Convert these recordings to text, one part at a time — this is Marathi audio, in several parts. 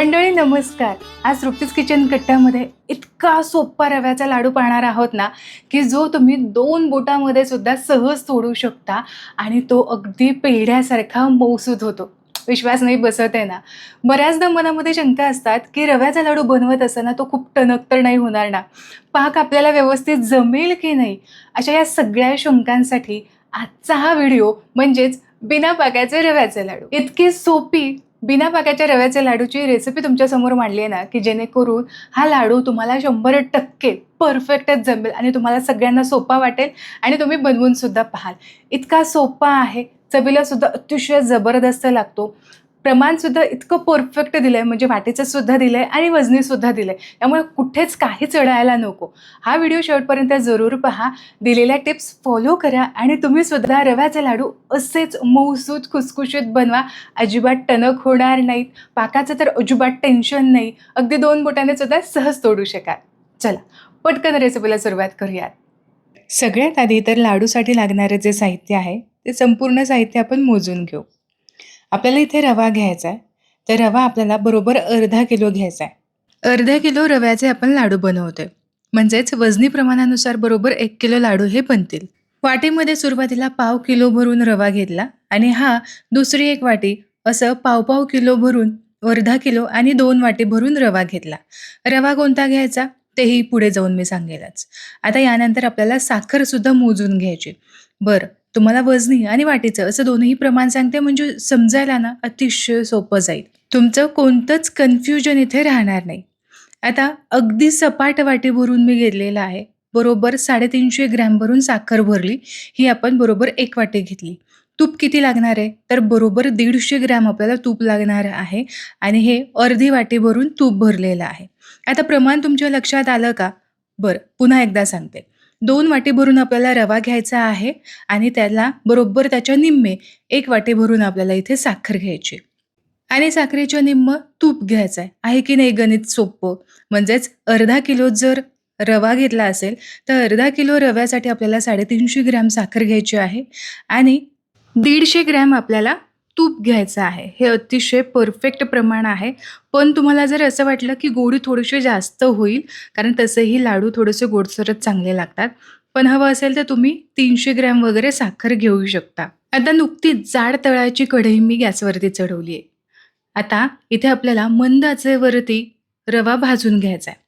मंडळी नमस्कार. आज तृप्तीज किचन कट्ट्यामध्ये इतका सोपा रव्याचा लाडू पाहणार आहोत ना की जो तुम्ही दोन बोटामध्ये सुद्धा सहज तोडू शकता आणि तो अगदी पेढ्यासारखा मौसूद होतो. विश्वास नाही बसत आहे ना. बऱ्याचदा मनामध्ये शंका असतात की रव्याचा लाडू बनवत असताना तो खूप टणक तर नाही होणार ना. पाक आपल्याला व्यवस्थित जमेल की नाही? अशा या सगळ्या शंकांसाठी आजचा हा व्हिडिओ म्हणजेच बिना पाकाचे रव्याचे लाडू. इतकी सोपी बिना पाक्याच्या रव्याच्या लाडूची रेसिपी तुमच्यासमोर मांडली आहे ना की जेणेकरून हा लाडू तुम्हाला शंभर टक्के परफेक्टच जमेल आणि तुम्हाला सगळ्यांना सोपा वाटेल आणि तुम्ही बनवून सुद्धा पाहाल. इतका सोपा आहे. चवीला सुद्धा अतिशय जबरदस्त लागतो. प्रमाणसुद्धा इतकं परफेक्ट दिलं आहे म्हणजे वाटेचंसुद्धा दिलं आहे आणि वजनीसुद्धा दिलं आहे त्यामुळे कुठेच काही चढायला नको. हा व्हिडिओ शेवटपर्यंत जरूर पहा. दिलेल्या टिप्स फॉलो करा आणि तुम्ही सुद्धा रव्याचे लाडू असेच मऊसूत खुसखुशीत बनवा. अजिबात टणक होणार नाहीत. पाकाचं तर अजिबात टेन्शन नाही. अगदी दोन बोटाने सुद्धा सहज तोडू शकाल. चला पटकन रेसिपीला सुरुवात करूयात. सगळ्यात आधी तर लाडूसाठी लागणारं जे साहित्य आहे ते संपूर्ण साहित्य आपण मोजून घेऊ. आपल्याला इथे रवा घ्यायचा आहे तर रवा आपल्याला बरोबर अर्धा किलो घ्यायचा आहे अर्धा किलो रव्याचे आपण लाडू बनवतोय. म्हणजेच वजनी प्रमाणानुसार बरोबर एक किलो लाडू हे बनतील. वाटीमध्ये सुरुवातीला पाव किलो भरून रवा घेतला आणि हा दुसरी एक वाटी असं पाव पाव किलो भरून अर्धा किलो आणि दोन वाटी भरून रवा घेतला. रवा कोणता घ्यायचा? तेही पुढे जाऊन मी सांगेलच. आता यानंतर आपल्याला साखरसुद्धा मोजून घ्यायची. बरं तुम्हाला वजनी आणि वाटीचं असं दोन्ही प्रमाण सांगते म्हणजे समजायला ना अतिशय सोपं जाईल. तुमचं कोणतंच कन्फ्युजन इथे राहणार नाही. आता अगदी सपाट वाटी भरून मी घेतलेलं आहे. बरोबर साडेतीनशे ग्रॅम भरून साखर भरली ही आपण बरोबर एक वाटी घेतली. तूप किती लागणार आहे? तर बरोबर दीडशे ग्रॅम आपल्याला तूप लागणार आहे आणि हे अर्धी वाटी भरून तूप भरलेलं आहे. आता प्रमाण तुमच्या लक्षात आलं का? बरं पुन्हा एकदा सांगते. दोन वाटी भरून आपल्याला रवा घ्यायचा आहे आणि त्याला बरोबर त्याच्या निम्मे एक वाटी भरून आपल्याला इथे साखर घ्यायची आणि साखरेच्या निम्म तूप घ्यायचं आहे आहे की नाही गणित सोपं? म्हणजेच अर्धा किलो जर रवा घेतला असेल तर अर्धा किलो रव्यासाठी आपल्याला साडेतीनशे ग्रॅम साखर घ्यायची आहे आणि दीडशे ग्रॅम आपल्याला तूप घ्यायचं आहे. हे अतिशय परफेक्ट प्रमाण आहे. पण तुम्हाला जर असं वाटलं की गोडी थोडीशी जास्त होईल कारण तसेही लाडू थोडेसे गोडसरच चांगले लागतात पण हवं असेल तर तुम्ही तीनशे ग्रॅम वगैरे साखर घेऊ शकता. आता नुकतीच जाड तळाची कढई मी गॅसवरती चढवली आहे. आता इथे आपल्याला मंद आचेवरती रवा भाजून घ्यायचा आहे.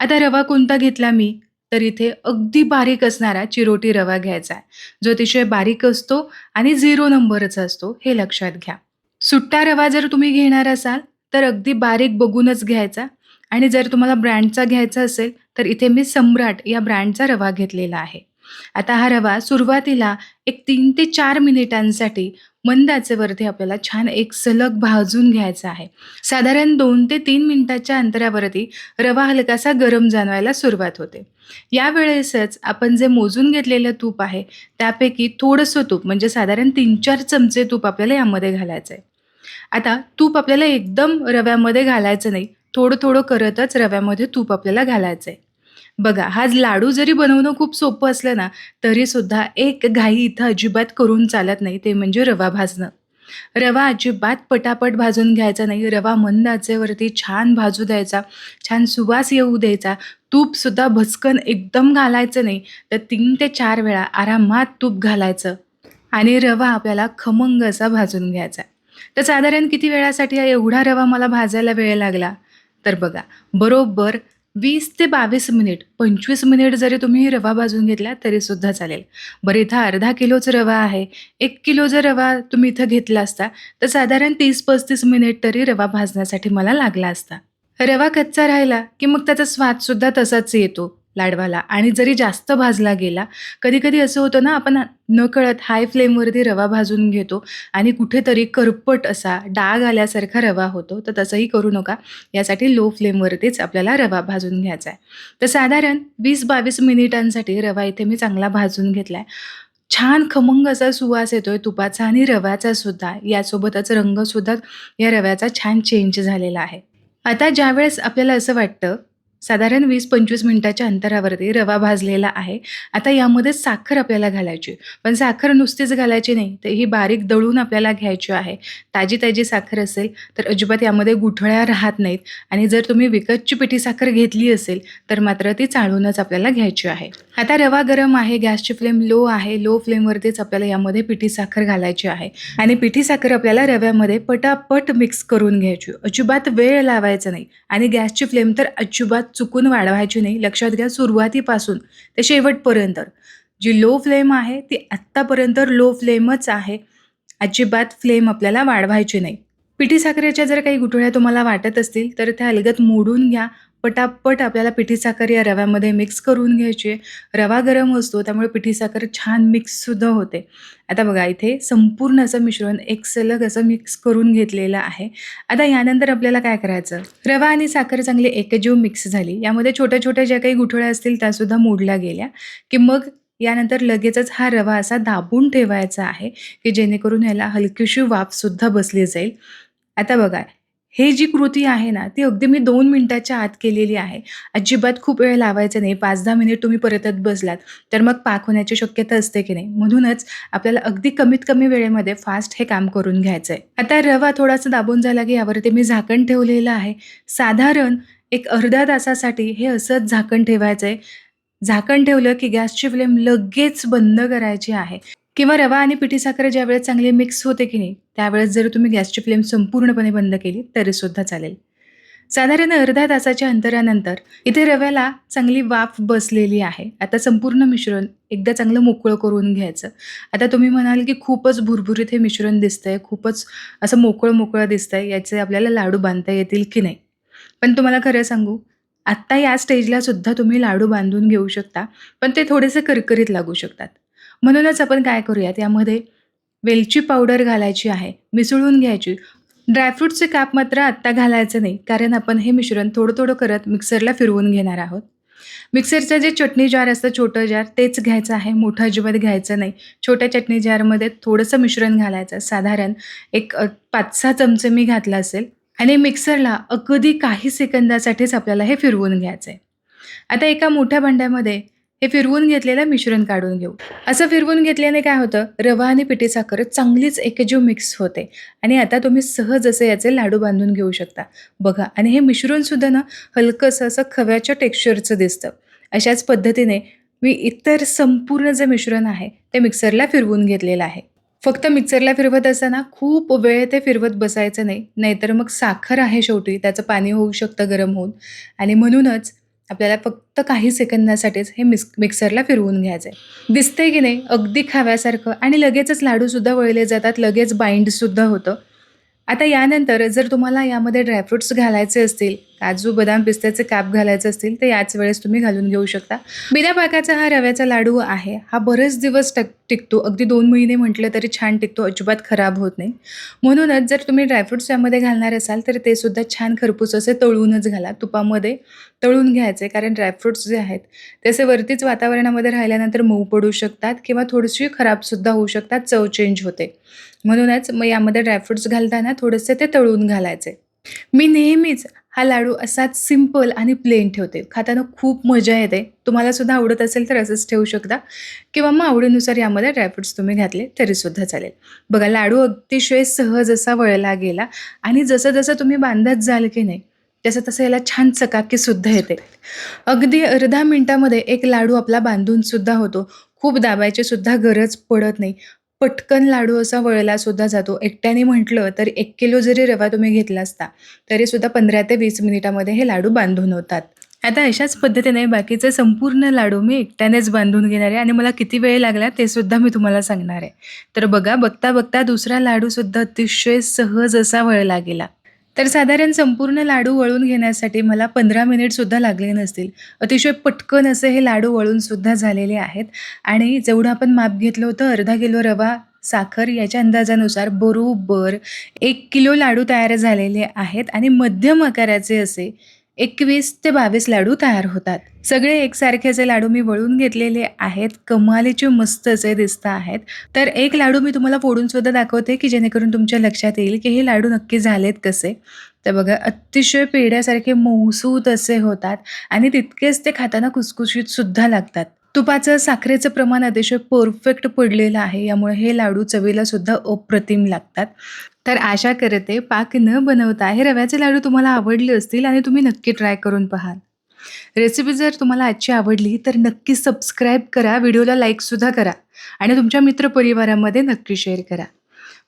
आता रवा कोणता घेतला मी? तर इथे अगदी बारीक असणारा चिरोटी रवा घ्यायचा आहे. जो अतिशय बारीक असतो आणि झिरो नंबरचा असतो हे लक्षात घ्या. सुट्टा रवा जर तुम्ही घेणार असाल तर अगदी बारीक बघूनच घ्यायचा. आणि जर तुम्हाला ब्रँडचा घ्यायचा असेल तर इथे मी सम्राट या ब्रँडचा रवा घेतलेला आहे. आता हा रवा सुरुवातीला एक तीन ते चार मिनिटांसाठी मंद आचेवरती आपल्याला छान एक सलग भाजून घ्यायचा आहे. साधारण दोन ते तीन मिनिटाच्या अंतरावरती रवा हलकासा गरम जाणवायला सुरुवात होते. यावेळेसच आपण जे मोजून घेतलेलं तूप आहे त्यापैकी थोडंसं तूप म्हणजे साधारण तीन चार चमचे तूप आपल्याला यामध्ये घालायचं आहे आता तूप आपल्याला एकदम रव्यामध्ये घालायचं नाही थोडं थोडं करतच रव्यामध्ये तूप आपल्याला घालायचं आहे बघा हा लाडू जरी बनवणं खूप सोपं असलं ना तरीसुद्धा एक घाई इथं अजिबात करून चालत नाही ते म्हणजे रवा भाजणं. रवा अजिबात पटापट भाजून घ्यायचा नाही. रवा मंद आचेवरती छान भाजू द्यायचा. छान सुवास येऊ द्यायचा. तूपसुद्धा भस्कन एकदम घालायचं नाही. तर तीन ते चार वेळा आरामात तूप घालायचं. आणि रवा आपल्याला खमंग असा भाजून घ्यायचा. तर साधारण किती वेळासाठी एवढा रवा मला भाजायला वेळ लागला? तर बघा बरोबर वीस ते बावीस मिनिट पंचवीस मिनिट जरी तुम्ही रवा भाजून घेतला तरीसुद्धा चालेल. बरं इथं अर्धा किलोच रवा आहे. एक किलो जर रवा तुम्ही इथं घेतला असता तर साधारण तीस पस्तीस मिनिट तरी रवा भाजण्यासाठी मला लागला असता. रवा कच्चा राहिला की मग त्याचा स्वादसुद्धा तसाच येतो. लाडवाला. आणि जरी जास्त भाजला गेला कधी कधी असं होतं ना आपण नकळत हाय फ्लेमवरती रवा भाजून घेतो आणि कुठेतरी करपट असा डाग आल्यासारखा रवा होतो तर तसंही करू नका. यासाठी लो फ्लेमवरतीच आपल्याला रवा भाजून घ्यायचा आहे. तर साधारण वीस बावीस मिनिटांसाठी रवा इथे मी चांगला भाजून घेतला आहे छान खमंग असा सुवास येतोय तुपाचा आणि रव्याचा सुद्धा. यासोबतच रंगसुद्धा या रव्याचा छान चेंज झालेला आहे. आता ज्यावेळेस आपल्याला असं वाटतं साधारण वीस पंचवीस मिनटाच्या अंतरावरती रवा भाजलेला आहे. आता यामध्ये साखर आपल्याला घालायची पण साखर नुसतीच घालायची नाही तर ही बारीक दळून आपल्याला घ्यायची आहे. ताजी ताजी साखर असेल तर अजिबात यामध्ये गुठळ्या राहत नाहीत. आणि जर तुम्ही विकतची पिठी साखर घेतली असेल तर मात्र ती चाळूनच आपल्याला घ्यायची आहे. आता रवा गरम आहे गॅसची फ्लेम लो आहे लो फ्लेमवरतीच आपल्याला यामध्ये पिठी साखर घालायची आहे. आणि पिठी साखर आपल्याला रव्यामध्ये पटापट मिक्स करून घ्यायची अजिबात वेळ लावायचा नाही. आणि गॅसची फ्लेम तर अजिबात चुकून वाढवायची नाही. लक्षात घ्या सुरुवातीपासून ते शेवटपर्यंत. जी लो फ्लेम आहे ती आत्तापर्यंत लो फ्लेमच आहे. अजिबात फ्लेम आपल्याला वाढवायची नाही. पिठी साखरेच्या जर काही गुठळ्या तुम्हाला वाटत असतील तर त्या अलगत मोडून घ्या. पटापट आपल्याला पिठी साखर या रव्यामध्ये मिक्स करून घ्यायची आहे. रवा गरम असतो त्यामुळे पिठी साखर छान मिक्ससुद्धा होते. आता बघा इथे संपूर्ण असं मिश्रण एक सलग असं मिक्स करून घेतलेलं आहे. आता यानंतर आपल्याला काय करायचं? रवा आणि साखर चांगली एकजीव मिक्स झाली. यामध्ये छोट्या छोट्या ज्या काही गुठळ्या असतील त्यासुद्धा मोडल्या गेल्या. की मग यानंतर लगेचच हा रवा असा दाबून ठेवायचा आहे की जेणेकरून याला हलकीशी वाफसुद्धा बसली जाईल. आता बघा हे जी कृती आहे ना ती अगदी मी दोन मिनिटाच्या आत केलेली आहे. अजिबात खूप वेळ लावायचा नाही. पाच दहा मिनिट तुम्ही परतत बसलात तर मग पाक होण्याची शक्यता असते की नाही? म्हणूनच आपल्याला अगदी कमीत कमी वेळेमध्ये फास्ट हे काम करून घ्यायचं आहे आता रवा थोडासा दाबून झाला की यावरती मी झाकण ठेवलेलं आहे. साधारण एक अर्ध्या तासासाठी हे असंच झाकण ठेवायचं आहे झाकण ठेवलं की गॅसची फ्लेम लगेच बंद करायची आहे. किंवा रवा आणि पिठी साखर ज्यावेळेस चांगली मिक्स होते की नाही त्यावेळेस जर तुम्ही गॅसची फ्लेम संपूर्णपणे बंद केली तरीसुद्धा चालेल. साधारण अर्ध्या तासाच्या अंतरानंतर इथे रव्याला चांगली वाफ बसलेली आहे. आता संपूर्ण मिश्रण एकदा चांगलं मोकळं करून घ्यायचं. आता तुम्ही म्हणाल की खूपच भुरभुरीत हे मिश्रण दिसतंय खूपच असं मोकळं मोकळं दिसतंय याचे आपल्याला लाडू बांधता येतील की नाही? पण तुम्हाला खरं सांगू आत्ता या स्टेजला सुद्धा तुम्ही लाडू बांधून घेऊ शकता पण ते थोडेसे करकरीत लागू शकतात. म्हणूनच आपण काय करूयात? यामध्ये वेलची पावडर घालायची आहे मिसळून घ्यायची. ड्रायफ्रूटचे काप मात्र आत्ता घालायचं नाही कारण आपण हे मिश्रण थोडं थोडं करत मिक्सरला फिरवून घेणार आहोत. मिक्सरचं जे चटणी जार असतं छोटं जार तेच घ्यायचं आहे. मोठं अजिबात घ्यायचं नाही. छोट्या चटणी जारमध्ये थोडंसं मिश्रण घालायचं. साधारण एक पाच सहा चमचे मी घातला असेल. आणि मिक्सरला अगदी काही सेकंदासाठीच आपल्याला हे फिरवून घ्यायचं आहे आता एका मोठ्या भांड्यामध्ये हे फिरवून घेतलेलं मिश्रण काढून घेऊ. असं फिरवून घेतल्याने काय होतं? रवा आणि पिठी साखर चांगलीच एकजीव मिक्स होते. आणि आता तुम्ही सहज असे याचे लाडू बांधून घेऊ शकता. बघा आणि हे मिश्रण सुद्धा ना हलकंसं असं खव्याच्या टेक्स्चरचं दिसतं. अशाच पद्धतीने मी इतर संपूर्ण जे मिश्रण आहे ते मिक्सरला फिरवून घेतलेलं आहे. फक्त मिक्सरला फिरवत असताना खूप वेळ ते फिरवत बसायचं नाही. नाहीतर मग साखर आहे शेवटी त्याचं पाणी होऊ शकतं गरम होऊन. आणि म्हणूनच आपल्याला फक्त काही सेकंदासाठीच हे मिक्स मिक्सरला फिरवून घ्यायचं आहे दिसतंय की नाही अगदी खाव्यासारखं. आणि लगेचच लाडूसुद्धा वळले जातात लगेच बाइंडसुद्धा होतं. आता यानंतर जर तुम्हाला यामध्ये ड्रायफ्रुट्स घालायचे असतील काजू बदाम पिस्त्याचे काप घालायचे असतील तर याच वेळेस तुम्ही घालून घेऊ शकता. बिना पाकाचा हा रव्याचा लाडू आहे. हा बरेच दिवस टक टिकतो. अगदी दोन महिने म्हटलं तरी छान टिकतो. अजिबात खराब होत नाही. म्हणूनच जर तुम्ही ड्रायफ्रुट्स यामध्ये घालणार असाल तर ते सुद्धा छान खरपूस असे तळूनच घाला. तुपामध्ये तळून घ्यायचे कारण ड्रायफ्रुट्स जे आहेत ते असे वरतीच वातावरणामध्ये राहिल्यानंतर मऊ पडू शकतात किंवा थोडीशी खराबसुद्धा होऊ शकतात. चव चेंज होते. म्हणूनच मग यामध्ये ड्रायफ्रुट्स घालताना थोडेसे ते तळून घालायचे. मी नेहमीच हा लाडू असाच सिंपल आणि प्लेन ठेवते. खाताना खूप मजा येते. तुम्हाला सुद्धा आवडत असेल तर असंच ठेवू शकता. किंवा मग आवडीनुसार यामध्ये ड्रायफ्रुट्स तुम्ही घातले तरीसुद्धा चालेल. बघा लाडू अतिशय सहज असा वळला गेला आणि जसं जसं तुम्ही बांधत जाल की नाही तसं तसं याला छान चकाकीसुद्धा येते. अगदी अर्धा मिनटामध्ये एक लाडू आपला बांधूनसुद्धा होतो. खूप दाबायची सुद्धा गरज पडत नाही. पटकन लाडू असा वळला सुद्धा जातो. एकट्याने म्हटलं तर एक किलो जरी रवा तुम्ही घेतला असता तरी सुद्धा पंधरा ते वीस मिनिटामध्ये हे लाडू बांधून होतात. आता अशाच पद्धतीने बाकीचे संपूर्ण लाडू मी एकट्यानेच बांधून घेणार आहे आणि मला किती वेळ लागला ते सुद्धा मी तुम्हाला सांगणार आहे. तर बघा बघता बघता दुसरा लाडू सुद्धा अतिशय सहज असा वळला गेला. तर साधारण संपूर्ण लाडू वळून घेण्यासाठी मला पंधरा मिनिटसुद्धा लागले नसतील. अतिशय पटकन असे हे लाडू वळूनसुद्धा झालेले आहेत. आणि जेवढं आपण माप घेतलं होतं अर्धा किलो रवा साखर याच्या अंदाजानुसार बरोबर एक किलो लाडू तयार झालेले आहेत. आणि मध्यम आकाराचे असे एकवीस ते बावीस लाडू तयार होतात. सगळे एकसारखेचे लाडू मी वळून घेतलेले आहेत. कमालीचे मस्त असे दिसत आहेत. तर एक लाडू मी तुम्हाला फोडून सुद्धा दाखवते की जेणेकरून तुमच्या लक्षात येईल की हे लाडू नक्की झालेत कसे. तर बघा अतिशय पेढ्यासारखे मऊसूत असे होतात आणि तितकेच ते खाताना कुसकुशीत सुद्धा लागतात. तुपाचं साखरेचं प्रमाण अतिशय परफेक्ट पडलेलं आहे. यामुळे हे लाडू चवीला सुद्धा अप्रतिम लागतात. तर आशा करते पाक न बनवता हे रव्याचे लाडू तुम्हाला आवडले असतील आणि तुम्ही नक्की ट्राय करून पाहाल. रेसिपी जर तुम्हाला आजची आवडली तर नक्की सबस्क्राईब करा व्हिडिओला लाईकसुद्धा करा आणि तुमच्या मित्रपरिवारामध्ये नक्की शेअर करा.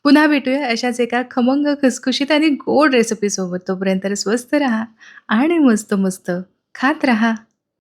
पुन्हा भेटूया अशाच एका खमंग खुसखुशीत आणि गोड रेसिपीसोबत. तोपर्यंत स्वस्त राहा आणि मस्त मस्त खात राहा.